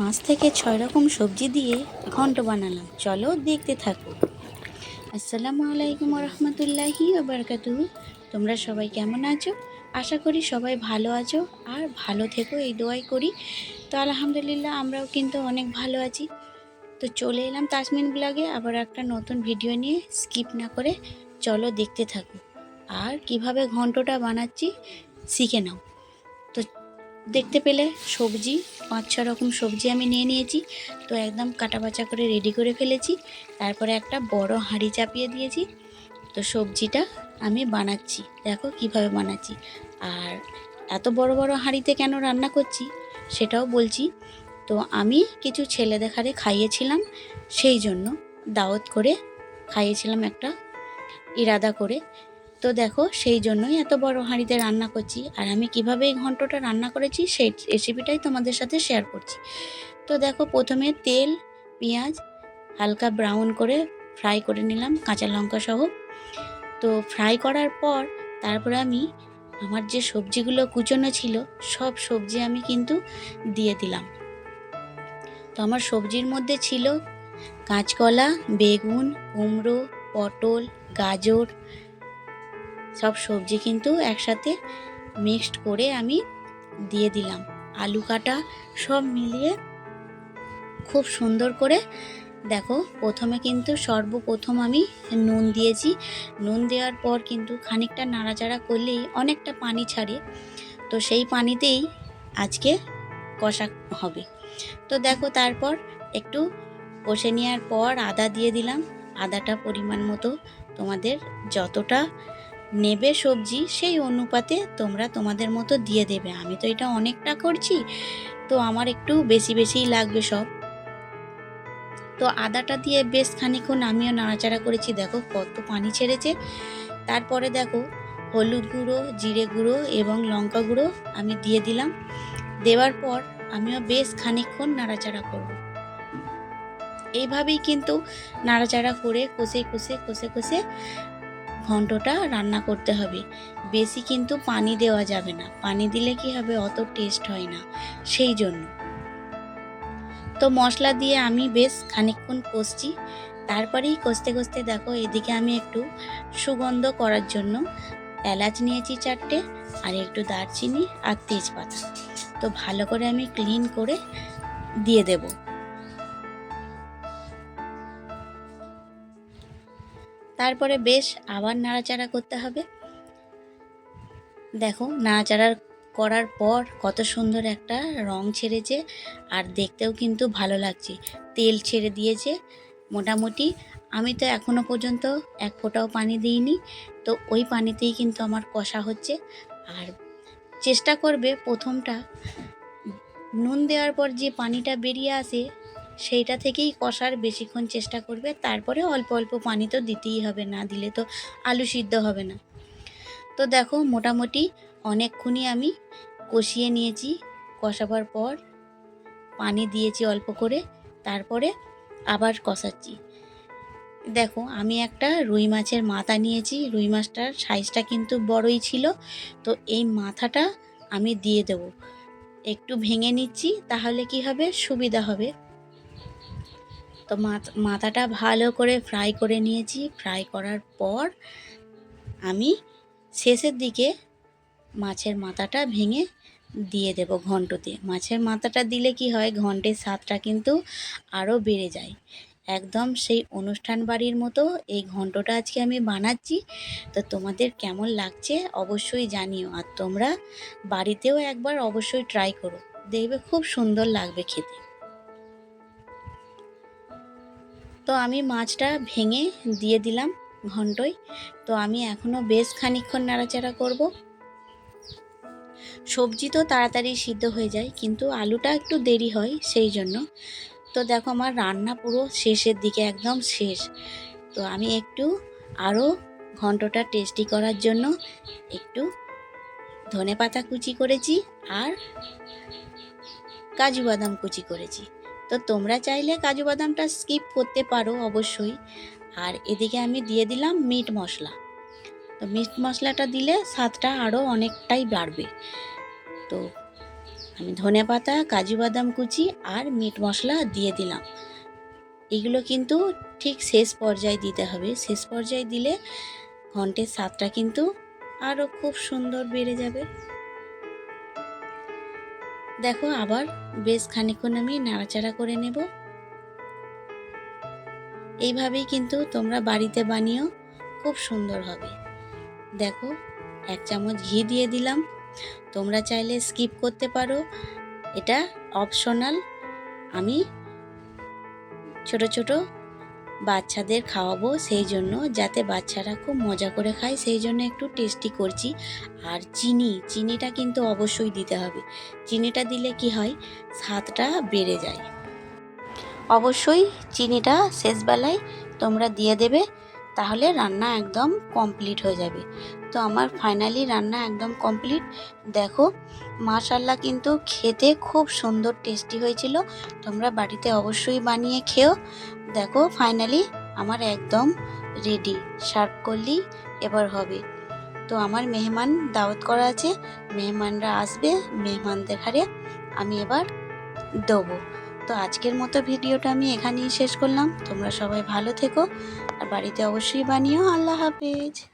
পাঁচ থেকে ছয় রকম সবজি দিয়ে ঘন্ট বানালাম। চলো দেখতে থাকো। আসসালামু আলাইকুম রহমতুল্লাহি বারকাতু তোমরা সবাই কেমন আছো? আশা করি সবাই ভালো আছো আর ভালো থেকো, এই দোয়াই করি। তো আলহামদুলিল্লাহ আমরাও কিন্তু অনেক ভালো আছি। তো চলে এলাম তাসমিন ব্লগে আবার একটা নতুন ভিডিও নিয়ে। স্কিপ না করে চলো দেখতে থাকো। আর কীভাবে ঘন্টটা বানাচ্ছি, শিখে নাও। দেখতে পেলে সবজি, পাঁচ, ছ রকম সবজি আমি নিয়ে নিয়েছি। তো একদম কাটা বাছা করে রেডি করে ফেলেছি। তারপরে একটা বড় হাঁড়ি চাপিয়ে দিয়েছি। তো সবজিটা আমি বানাচ্ছি। দেখো কীভাবে বানাচ্ছি। আর এত বড় বড় হাঁড়িতে কেন রান্না করছি সেটাও বলছি। তো আমি কিছু ছেলে দেখারে খাইয়েছিলাম, সেই জন্য দাওয়াত করে খাইয়েছিলাম একটা ইরাদা করে। তো দেখো, সেই জন্যই এত বড় হাঁড়িতে রান্না করছি। আর আমি কীভাবে এই ঘন্টটা রান্না করেছি সেই রেসিপিটাই তোমাদের সাথে শেয়ার করছি। তো দেখো, প্রথমে তেল, পেঁয়াজ, হালকা ব্রাউন করে ফ্রাই করে নিলাম, কাঁচা লঙ্কা সহ। তো ফ্রাই করার পর, তারপরে আমি আমার যে সবজিগুলো কুচনো ছিল, সব সবজি আমি কিন্তু দিয়ে দিলাম। তো আমার সবজির মধ্যে ছিল কাঁচকলা, বেগুন, কুমড়ো, পটল, গাজর সব সবজি কিন্তু একসাথে মিক্সড করে আমি দিয়ে দিলাম। আলু কাটা সব মিলিয়ে খুব সুন্দর করে দেখো, প্রথমে কিন্তু সর্বপ্রথম আমি নুন দিয়েছি। নুন দেওয়ার পর কিন্তু খানিকটা নাড়াচাড়া করলেই অনেকটা পানি ছাড়ে। তো সেই পানিতেই আজকে কষা হবে। তো দেখো তারপর একটু কষে নেওয়ার পর আদা দিয়ে দিলাম। আদাটা পরিমাণ মতো তোমাদের যতটা নেবে সবজি, সেই অনুপাতে তোমরা তোমাদের মতো দিয়ে দেবে। আমি তো এটা অনেকটা করছি, তো আমার একটু বেশি বেশিই লাগবে সব। তো আদাটা দিয়ে বেশ খানিক্ষণ আমিও নাড়াচাড়া করেছি। দেখো কত পানি ছেড়েছে। তারপরে দেখো হলুদ গুঁড়ো, জিরে গুঁড়ো এবং লঙ্কা গুঁড়ো আমি দিয়ে দিলাম। দেওয়ার পর আমিও বেশ খানিক্ষণ নাড়াচাড়া করব। এইভাবেই কিন্তু নাড়াচাড়া করে কষে কষে কষে কষে ঘন্টটা রান্না করতে হবে। বেশি কিন্তু পানি দেওয়া যাবে না। পানি দিলে কি হবে? অত টেস্ট হয় না। সেই জন্য। তো মশলা দিয়ে আমি বেশ খানিকক্ষণ কষছি। তারপরেই কষতে কষতে দেখো, এদিকে আমি একটু সুগন্ধ করার জন্য এলাচ নিয়েছি চারটে আর একটু দারচিনি আর তেজপাতা। তো ভালো করে আমি ক্লিন করে দিয়ে দেব। তারপরে বেশ আবার নাড়াচাড়া করতে হবে। দেখো, নাড়াচাড়া করার পর কত সুন্দর একটা রং ছেড়েছে আর দেখতেও কিন্তু ভালো লাগছে। তেল ছেড়ে দিয়েছে মোটামুটি। আমি তো এখনও পর্যন্ত এক ফোঁটাও পানি দিইনি, তো ওই পানিতেই কিন্তু আমার কষা হচ্ছে। আর চেষ্টা করবে প্রথমটা। নুন দেওয়ার পর যে পানিটা বেরিয়ে আসে সেইটা থেকেই কষার বেশিক্ষণ চেষ্টা করবে, তারপরে অল্প অল্প পানি তো দিতেই হবে, না দিলে তো আলু সিদ্ধ হবে না। তো দেখো মোটামুটি অনেকক্ষণই আমি কষিয়ে নিয়েছি। কষাবার পর পানি দিয়েছি অল্প করে, তারপরে আবার কষাচ্ছি। দেখো আমি একটা রুই মাছের মাথা নিয়েছি, রুই মাছটার সাইজটা কিন্তু বড়ই ছিল, তো এই মাথাটা আমি দিয়ে দেব। একটু ভেঙে নিচ্ছি, তাহলে কি হবে? সুবিধা হবে। তো মাথাটা ভালো করে ফ্রাই করে নিয়েছি। ফ্রাই করার পর আমি শেষের দিকে মাছের মাথাটা ভেঙে দিয়ে দেব ঘন্টতে। মাছের মাথাটা দিলে কি হয়, ঘন্টের স্বাদটা কিন্তু আরও বেড়ে যায়। একদম সেই অনুষ্ঠান বাড়ির মতো এই ঘন্টটা আজকে আমি বানাচ্ছি। তো তোমাদের কেমন লাগছে অবশ্যই জানিও আর তোমরা বাড়িতেও একবার অবশ্যই ট্রাই করো। দেখবে খুব সুন্দর লাগবে খেতে। তো আমি মাছটা ভেঙে দিয়ে দিলাম ঘন্টই। তো আমি এখনও বেশ খানিক্ষণ নাড়াচাড়া করব। সবজি তো তাড়াতাড়ি সিদ্ধ হয়ে যায়, কিন্তু আলুটা একটু দেরি হয় সেই জন্য। তো দেখো আমার রান্না পুরো শেষের দিকে একদম শেষ। তো আমি একটু আরও ঘন্টটা টেস্টি করার জন্য একটু ধনে পাতা কুচি করেছি আর কাজু বাদাম কুচি করেছি। তো তোমরা চাইলে কাজু বাদামটা স্কিপ করতে পারো অবশ্যই। আর এদিকে আমি দিয়ে দিলাম মিট মশলা। তো মিট মশলাটা দিলে স্বাদটা আরও অনেকটাই বাড়বে। তো আমি ধনে পাতা, কাজু বাদাম কুচি আর মিট মশলা দিয়ে দিলাম। এগুলো কিন্তু ঠিক শেষ পর্যায়ে দিতে হবে। শেষ পর্যায়ে দিলে ঘন্টের স্বাদটা কিন্তু আরও খুব সুন্দর বেড়ে যাবে। দেখো আবার বেশ খানিক্ষণ আমি নাড়াচাড়া করে নেব। এইভাবেই কিন্তু তোমরা বাড়িতে বানিয়েও খুব সুন্দর হবে। দেখো, এক চামচ ঘি দিয়ে দিলাম। তোমরা চাইলে স্কিপ করতে পারো। এটা অপশনাল। আমি ছোট ছোট বাচ্চাদের খাওয়াবো সেই জন্য, যাতে বাচ্চারা খুব মজা করে খায়, সেই জন্য একটু টেস্টি করছি। আর চিনি, চিনিটা কিন্তু অবশ্যই দিতে হবে। চিনিটা দিলে কি হয়? স্বাদটা বেড়ে যায়। অবশ্যই চিনিটা শেষবেলায় তোমরা দিয়ে দেবে, তাহলে রান্না একদম কমপ্লিট হয়ে যাবে। তো আমার ফাইনালি রান্না একদম কমপ্লিট দেখো মাশাল্লাহ কিন্তু খেতে খুব সুন্দর টেস্টি হয়েছিল। তোমরা বাড়িতে অবশ্যই বানিয়ে খেও। দেখো ফাইনালি আমার একদম রেডি সার্ভ করলেই এবার হবে। তো আমার মেহমান দাওয়াত করা আছে, মেহমানরা আসবে, মেহমান দেখারে আমি এবার দেবো। তো আজকের মতো ভিডিওটা আমি এখানেই শেষ করলাম। তোমরা সবাই ভালো থেকো, আর বাড়িতে অবশ্যই বানিও। আল্লাহ হাফেজ।